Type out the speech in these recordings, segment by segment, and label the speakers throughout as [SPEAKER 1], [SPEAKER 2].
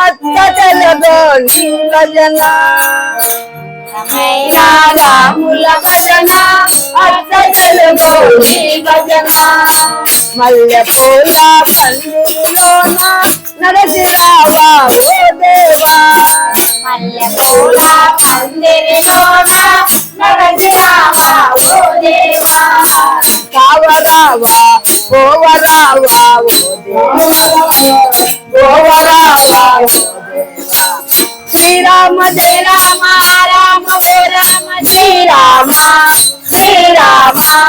[SPEAKER 1] आजचा जन जना
[SPEAKER 2] मैनाला
[SPEAKER 1] मुला भजना आजचा मल्ल पोला पंडुलोना नरसिरावा हो देवा
[SPEAKER 2] मल्ल पोला पंडुलोना नरसिरावा
[SPEAKER 1] श्रीराम जय राम राम हो राम जय रामा जय रामा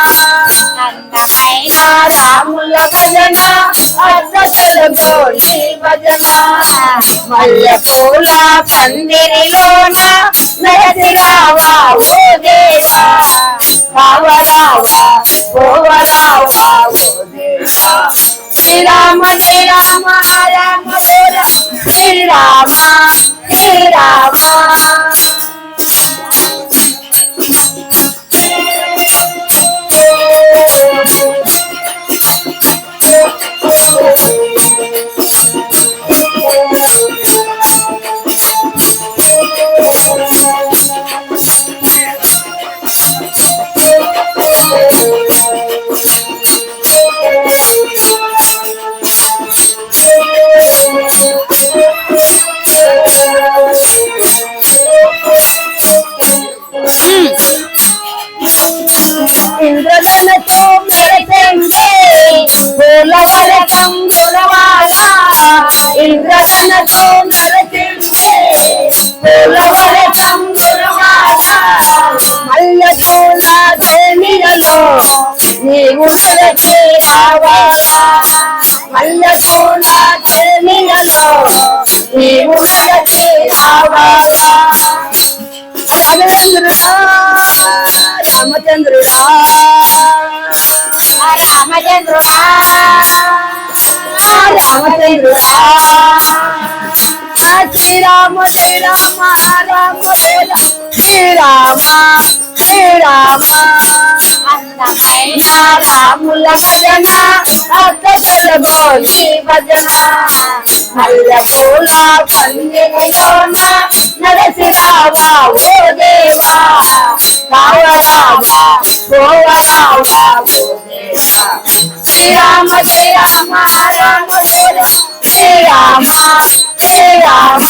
[SPEAKER 2] रामुल
[SPEAKER 1] भजना अद्भुत गोली भजना मल्ल फूला पंदिरी
[SPEAKER 2] लोना
[SPEAKER 1] नयति रावा ओ देवा. राव रावा ओ देवा. ఓ రామ శ్రీరామ రామ రామ రామ ఓ రామ శ్రీరామ శ్రీరామ వెలకి రావాలా మల్లె నీవు వెలకి రావాలా రామచంద్రుడా రామచంద్రుడా
[SPEAKER 2] రామచంద్రుడా రామచంద్రుడా
[SPEAKER 1] శ్రీరామ శ్రీరామ రామ శ్రీరామ శ్రీరామ
[SPEAKER 2] అందమైన
[SPEAKER 1] రాముల భజన అత్త గోలి భజన మల్ల పూల పందిరిలోన నరసి రావా ఓ దేవా. కావరావా పోవరావా ఓ దేవా.
[SPEAKER 2] శ్రీరామ జయ రామ రామ. బోల
[SPEAKER 1] శ్రీరామ శ్రీరామ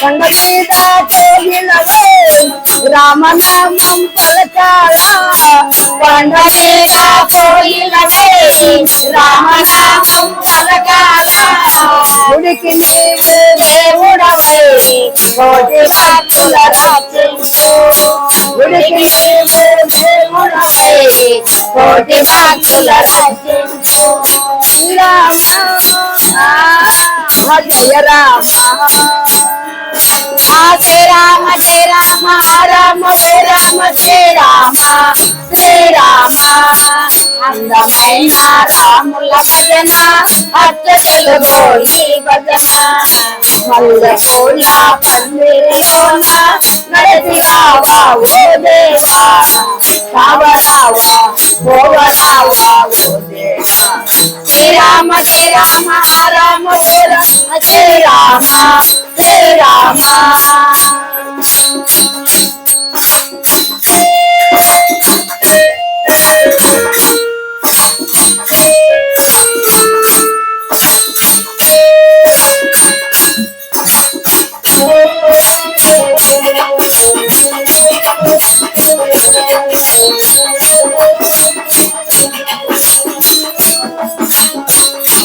[SPEAKER 1] కొండ మీద రామనామం పలచాలా
[SPEAKER 2] కొండ మీద రామనామం పలచాలా
[SPEAKER 1] గుడికి నీవు దేవుడవై కోటి రాత్రుల
[SPEAKER 2] రాజ్యంలో గుడికి నీవు
[SPEAKER 1] దేవుడవై
[SPEAKER 2] కోటి భక్తుల రామ
[SPEAKER 1] శ్రీరామ రామ
[SPEAKER 2] జయ రామ జయ రామ రామ జయ రామ ఓ రామ శ్రీ రామ అందమైన రాముల భజన అత్త తెలుగోలి భజన
[SPEAKER 1] మల్లె పూల పందిరిలోన నరసి రావా ఓ దేవా Kavanawa, Bhavanawa,
[SPEAKER 2] Jai Rama, Jai Rama, Rama Jai
[SPEAKER 1] Rama,
[SPEAKER 2] Jai Rama,
[SPEAKER 1] Jai Rama.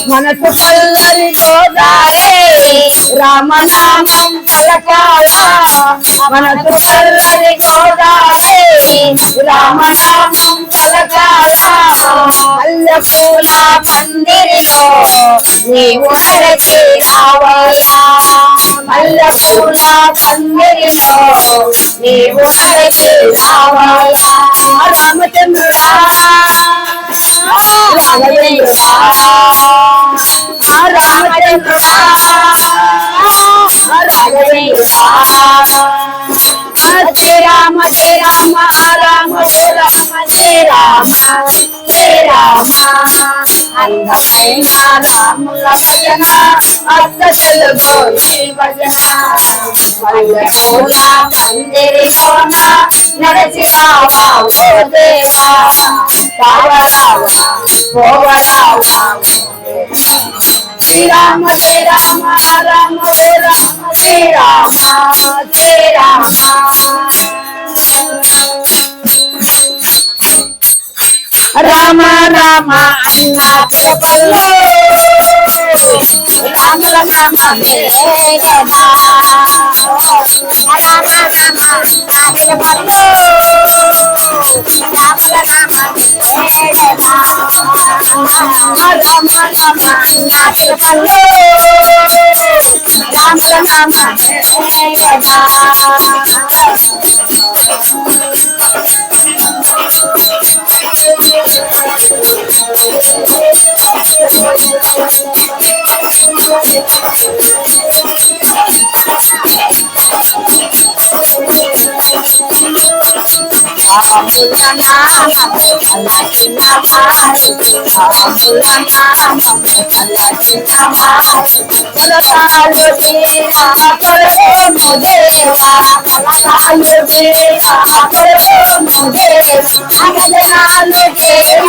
[SPEAKER 1] మనసు చల్లని గోదారే రామనామం పలకాల.
[SPEAKER 2] మనసు చల్లని
[SPEAKER 1] గోదారే రామనామం పలకాల. మల్లెపూల
[SPEAKER 2] మందిరిలో
[SPEAKER 1] నీవు నడచి రావయ్యా.
[SPEAKER 2] మల్లెపూల మందిరిలో నీవు నడచి రావయ్యా.
[SPEAKER 1] రామచంద్రుడా.
[SPEAKER 2] ராகவேந்திரா
[SPEAKER 1] ராகவேந்திரா జయ రామ జయ రామ రామ జయ రామ జయ రామ
[SPEAKER 2] జయ రామ. అందమైన
[SPEAKER 1] రాముల భజన అత్త తెలుగోని భజన మల్లెపూల
[SPEAKER 2] పందిరి కోన నడచి రావా ఓ దేవా.
[SPEAKER 1] రావా రావా శ్రీరామ జయ రామ రామ జయ రామ శ్రీరామ జయ రామ
[SPEAKER 2] రామ రామ అన్న పిలపల్లో राम राम हरे हरे राम राम हरे बोलो
[SPEAKER 1] Ram Ram
[SPEAKER 2] Hare Hare Ram Ram
[SPEAKER 1] Amulana,
[SPEAKER 2] Amulatina,
[SPEAKER 1] Amulana, Amulatina, Amulana, Lodea,
[SPEAKER 2] Apolo Modea, Amulana,
[SPEAKER 1] Lodea, Apolo Modea,
[SPEAKER 2] Amulana, Lodea,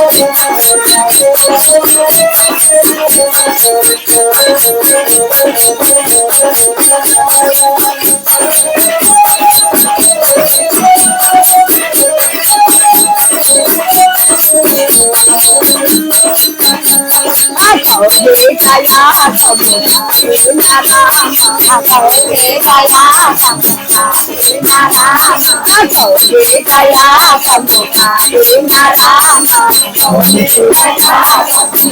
[SPEAKER 2] ちょっと待ってください。
[SPEAKER 1] dưới tay nó tùng dưới ta nó tùng
[SPEAKER 2] dưới tay nó tùng dưới ta nó
[SPEAKER 1] tùng dưới tay nó tùng dưới ta nó tùng dưới tay
[SPEAKER 2] nó tùng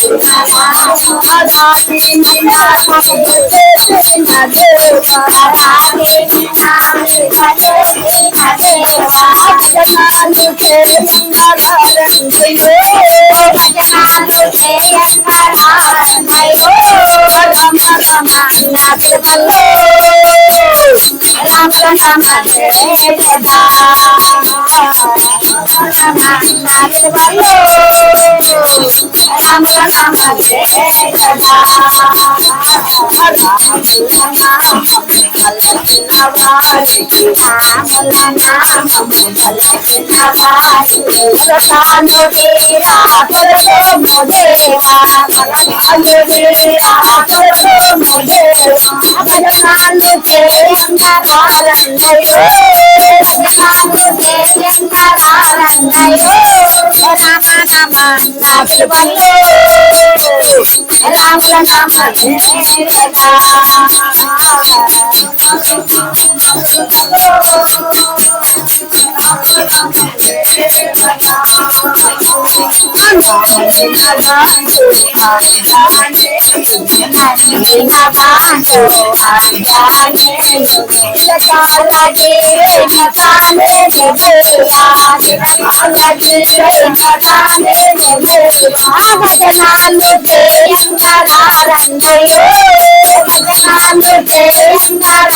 [SPEAKER 2] dưới ta nó
[SPEAKER 1] đó thì mình đã không được tên là điều đó
[SPEAKER 2] là thì mình đã được tên là điều đó là
[SPEAKER 1] mình đã được tên là điều đó là mình
[SPEAKER 2] đã được tên là नाथ बल्लो Ram Sanam Devada Nare Balo Ram Sanam Devada
[SPEAKER 1] Ram Sanam Alaknawaj
[SPEAKER 2] Ram Sanam Alaknawaj Satano Dera Parso Modera
[SPEAKER 1] Alaknawaj Dera Parso Modera
[SPEAKER 2] Alaknawaj Dera రావాలన్నయో నాకు ధైర్యం కావాలన్నయో రామ भगवान मुझे भगवान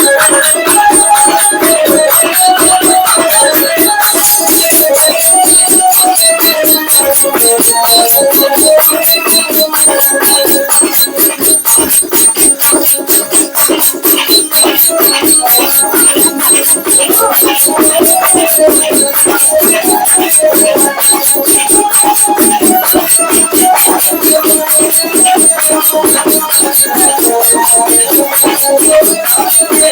[SPEAKER 2] Thank you.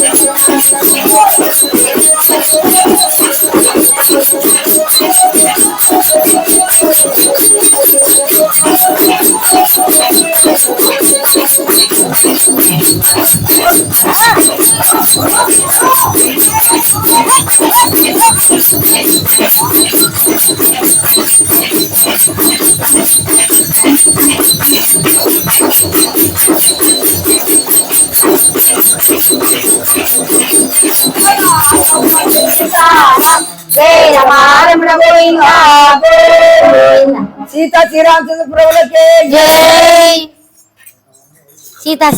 [SPEAKER 2] Yeah. Govinda Govinda
[SPEAKER 1] Sita Sriramachandra ప్రభులకే జై.
[SPEAKER 2] సీతా